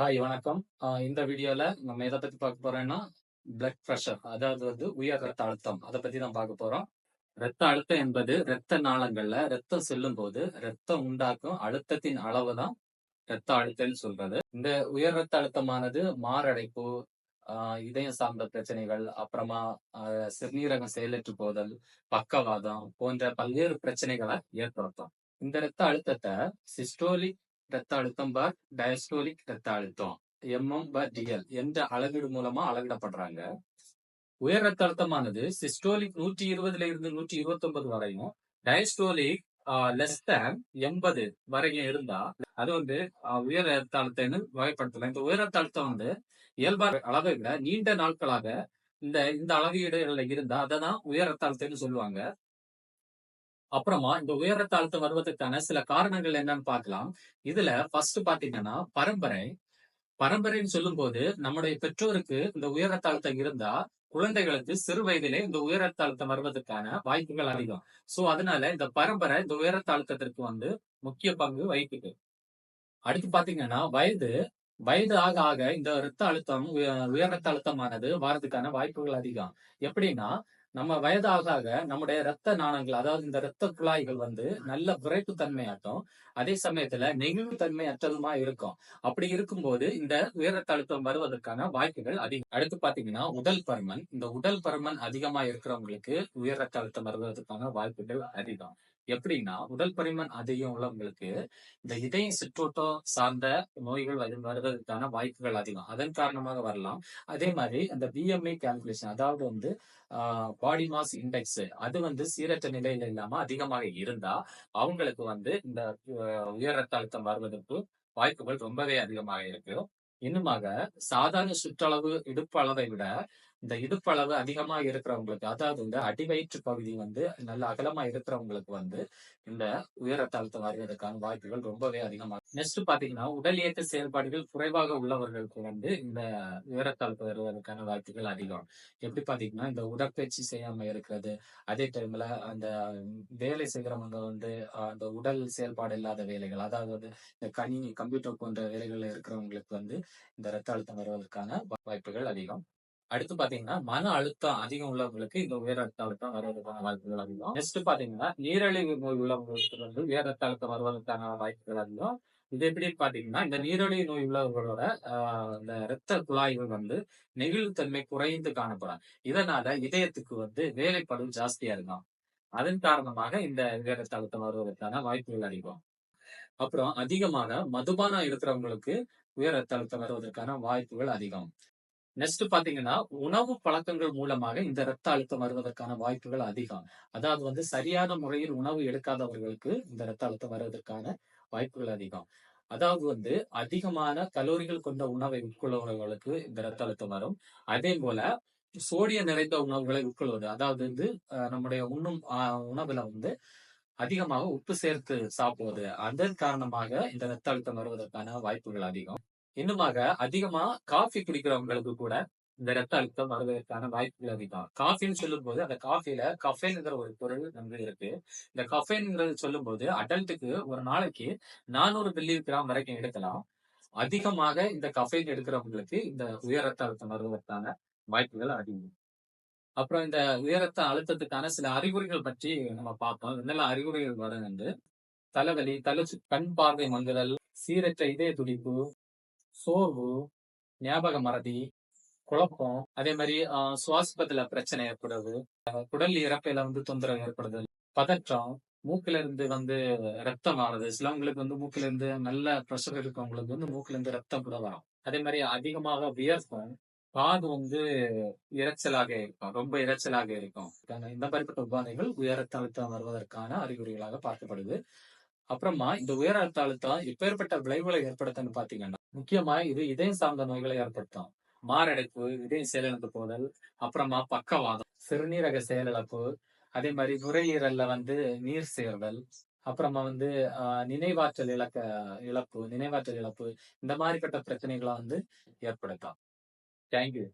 Hi வணக்கம். இந்த வீடியோல நம்ம எதை பத்தி பார்க்க போறோம்னா, பிளட் பிரஷர் அதாவது வந்து உயர் ரத்த அழுத்தம். அத பத்தி தான் பார்க்க போறோம். ரத்த அழுத்தம் என்பது இரத்த நாளங்கள்ல ரத்தம் செல்லும் போது ரத்தம் உண்டாக்கும் அழுத்தத்தின் அளவு தான் ரத்த அழுத்தம்னு சொல்றது. இந்த உயர் ரத்த அழுத்தமானது மாரடைப்பு, ஆஹ் இதயம் சார்ந்த பிரச்சனைகள், அப்புறமா சிறுநீரகம் செயலற்று போதல், பக்கவாதம் போன்ற பல்வேறு பிரச்சனைகளை ஏற்படுத்தும். இந்த ரத்த அழுத்தத்தை சிஸ்டோலிக் ரத்த அழுத்தம் பார் டயஸ்டோலிக் ரத்த அழுத்தம் எம்எம் பர் டிஎல் என்ற அளவீடு மூலமா அளவிடப்படுறாங்க. உயர் ரத்த அழுத்தமானது சிஸ்டோலிக் 120ல இருந்து 129 வரையும், டயஸ்டோலிக் லெஸ் தேன் 80 வரையும் இருந்தா, அது வந்து உயர் ரத்த அழுத்தம்னு வகைப்படுத்தலாம். இந்த உயர் ரத்த அழுத்தம் வந்து இயல்பார் அளவை விட நீண்ட நாட்களாக இந்த இந்த அளவீடுகள்ல இருந்தா, அததான் உயர் ரத்த அழுத்தம்னு சொல்லுவாங்க. அப்புறமா இந்த உயர் ரத்த அழுத்தம் வருவதற்கான சில காரணங்கள் என்னன்னு பார்க்கலாம். இதுல ஃபர்ஸ்ட் பாத்தீங்கன்னா பரம்பரை. பரம்பரைன்னு சொல்லும் போது நம்முடைய பெற்றோருக்கு இந்த உயர் ரத்த அழுத்தம் இருந்தா, குழந்தைகளுக்கு சிறு வயதிலே இந்த உயர் ரத்த அழுத்தம் வருவதற்கான வாய்ப்புகள் அதிகம். சோ, அதனால இந்த பரம்பரை இந்த உயர் ரத்த அழுத்தத்திற்கு வந்து முக்கிய பங்கு வகிக்குது. அடுத்து பார்த்தீங்கன்னா, வயது. வயது ஆக ஆக இந்த ரத்த அழுத்தம் உயர் ரத்த அழுத்தமானது வர்றதுக்கான வாய்ப்புகள் அதிகம். எப்படின்னா, நம்ம வயதாக ஆக நம்முடைய ரத்த நாணங்கள் அதாவது இந்த ரத்த குழாய்கள் வந்து நல்ல விரைப்பு தன்மையாட்டும் அதே சமயத்துல நெகிழ்வு தன்மை அற்றதுமா இருக்கும். அப்படி இருக்கும்போது இந்த உயர் ரத்த அழுத்தம் வருவதற்கான வாய்ப்புகள் அதிகம். அடுத்து பாத்தீங்கன்னா உடல் பருமன். இந்த உடல் பருமன் அதிகமா இருக்கிறவங்களுக்கு உயர் ரத்த அழுத்தம் வருவதற்கான வாய்ப்புகள் அதிகம். எப்படின்னா, உடல் பருமன் அதிகம் உள்ளவங்களுக்கு இந்த இதய சிற்றோட்டம் சார்ந்த நோய்கள் வந்து வருவதற்கான வாய்ப்புகள் அதிகம். அதன் காரணமாக வரலாம். அதே மாதிரி அந்த பிஎம்ஐ கால்குலேஷன் அதாவது வந்து பாடி மாஸ் இண்டெக்ஸ் அது வந்து சீரற்ற நிலையில இல்லாம அதிகமாக இருந்தா, அவங்களுக்கு வந்து இந்த உயர் ரத்த அழுத்தம் வருவதற்கு வாய்ப்புகள் ரொம்பவே அதிகமாக இருக்கு. இன்னுமாக சாதாரண சுற்றளவு இடுப்பு அளவை விட, இந்த இடுப்பளவு அதிகமா இருக்கிறவங்களுக்கு, அதாவது இந்த அடிவயிற்று பகுதி வந்து நல்ல அகலமா இருக்கிறவங்களுக்கு வந்து, இந்த உயர் ரத்த அழுத்தம் வருவதற்கான வாய்ப்புகள் ரொம்பவே அதிகமா நெக்ஸ்ட் பாத்தீங்கன்னா உடல் இயக்க செயல்பாடுகள் குறைவாக உள்ளவர்களுக்கு வந்து இந்த உயர் ரத்த அழுத்தம் வருவதற்கான வாய்ப்புகள் அதிகம். எப்படி பார்த்தீங்கன்னா, இந்த உடற்பயிற்சி செய்யாம இருக்கிறது, அதே டைம்ல அந்த வேலை செய்கிறவங்க வந்து அந்த உடல் செயல்பாடு இல்லாத வேலைகள், அதாவது வந்து இந்த கணினி, கம்ப்யூட்டர் போன்ற வேலைகள்ல இருக்கிறவங்களுக்கு வந்து இந்த ரத்த அழுத்தம் வருவதற்கான வாய்ப்புகள் அதிகம். அடுத்து பாத்தீங்கன்னா மன அழுத்தம் அதிகம் உள்ளவங்களுக்கு இந்த உயர் ரத்த அழுத்தம் வருவதற்கான வாய்ப்புகள் அதிகம். நெக்ஸ்ட் பாத்தீங்கன்னா நீரழிவு நோய் உள்ளவங்களுக்கு வந்து உயர் ரத்த அழுத்தம் வருவதற்கான வாய்ப்புகள் அதிகம். இது எப்படி பாத்தீங்கன்னா இந்த நீரழிவு நோய் உள்ளவர்களோட இந்த இரத்த குழாய்கள் வந்து நெகிழ்வுத்தன்மை குறைந்து காணப்படும். இதனால இதயத்துக்கு வந்து வேலைப்படும் ஜாஸ்தியா இருக்கும். அதன் காரணமாக இந்த உயர் ரத்த அழுத்தம் வருவதற்கான வாய்ப்புகள் அதிகம். அப்புறம் அதிகமாக மதுபானம் இருக்கிறவங்களுக்கு உயர் ரத்த அழுத்தம் வருவதற்கான வாய்ப்புகள் அதிகம். நெக்ஸ்ட் பாத்தீங்கன்னா உணவு பழக்கங்கள் மூலமாக இந்த ரத்த அழுத்தம் வருவதற்கான வாய்ப்புகள் அதிகம். அதாவது வந்து சரியான முறையில் உணவு எடுக்காதவர்களுக்கு இந்த ரத்த அழுத்தம் வருவதற்கான வாய்ப்புகள் அதிகம். அதாவது வந்து அதிகமான கலோரிகள் கொண்ட உணவை உட்கொள்பவர்களுக்கு இந்த ரத்த அழுத்தம் வரும். அதே போல சோடியம் நிறைந்த உணவுகளை உட்கொள்வது, அதாவது வந்து நம்முடைய உண்ணும் உணவுல வந்து அதிகமாக உப்பு சேர்த்து சாப்பிடுவது, அதன் காரணமாக இந்த ரத்த அழுத்தம் வருவதற்கான வாய்ப்புகள் அதிகம். இன்னுமாக அதிகமா காஃபி குடிக்கிறவங்களுக்கு கூட இந்த ரத்த அழுத்தம் வருவதற்கான வாய்ப்புகள் அதிகம். காஃபின்னு சொல்லும்போது, அந்த காஃபில கஃபைன்ங்கிற ஒரு பொருள் வந்து இருக்கு. இந்த கஃபைன்ங்கிறது சொல்லும்போது, அடல்ட்டுக்கு ஒரு நாளைக்கு 400 மில்லி கிராம் வரைக்கும் எடுக்கலாம். அதிகமாக இந்த கஃபைன் எடுக்கிறவங்களுக்கு இந்த உயர் ரத்த அழுத்தம் வருவதற்கான வாய்ப்புகள் அதிகம். அப்புறம் இந்த உயர் ரத்த அழுத்தத்துக்கான சில அறிகுறிகள் பற்றி நம்ம பார்ப்போம் என்னெல்லாம் அறிகுறிகள் வரும் என்று, தலைவலி, தலை கண் பார்வை மங்குதல், சீரற்ற இதய துடிப்பு, சோர்வு, ஞாபக மறதி, குழப்பம், அதே மாதிரி சுவாசிப்பதுல பிரச்சனை ஏற்படுது குடல் இறப்பையில வந்து தொந்தரவு ஏற்படுது பதற்றம், மூக்குல இருந்து வந்து ரத்தம் வாரது. சிலவங்களுக்கு வந்து மூக்குல இருந்து நல்ல பிரஷர் இருக்கவங்களுக்கு வந்து மூக்குல இருந்து ரத்தம் கூட வரும். அதே மாதிரி அதிகமாக வியர்க்கும். காது வந்து இரைச்சலாக இருக்கும். ரொம்ப இரைச்சலாக இருக்கும். இந்த மாதிரிப்பட்ட உபாதைகள் உயர் ரத்த அழுத்தம் வருவதற்கான அறிகுறிகளாக பார்க்கப்படுது. அப்புறமா இந்த உயர் ரத்த அழுத்தம் எப்பேர்ப்பட்ட விளைவுகளை ஏற்படுத்துன்னு பார்த்தீங்கன்னா, முக்கியமா இது இதயம் சார்ந்த நோய்களை ஏற்படுத்தும். மாரடைப்பு, இதயம் செயலிழந்து போதல், அப்புறமா பக்கவாதம், சிறுநீரக செயலிழப்பு, அதே மாதிரி நுரையீரல்ல வந்து நீர் சேர்தல், அப்புறமா வந்து நினைவாற்றல் இழக்க இழப்பு நினைவாற்றல் இழப்பு, இந்த மாதிரிப்பட்ட பிரச்சனைகளை வந்து ஏற்படுத்தும். Thank you.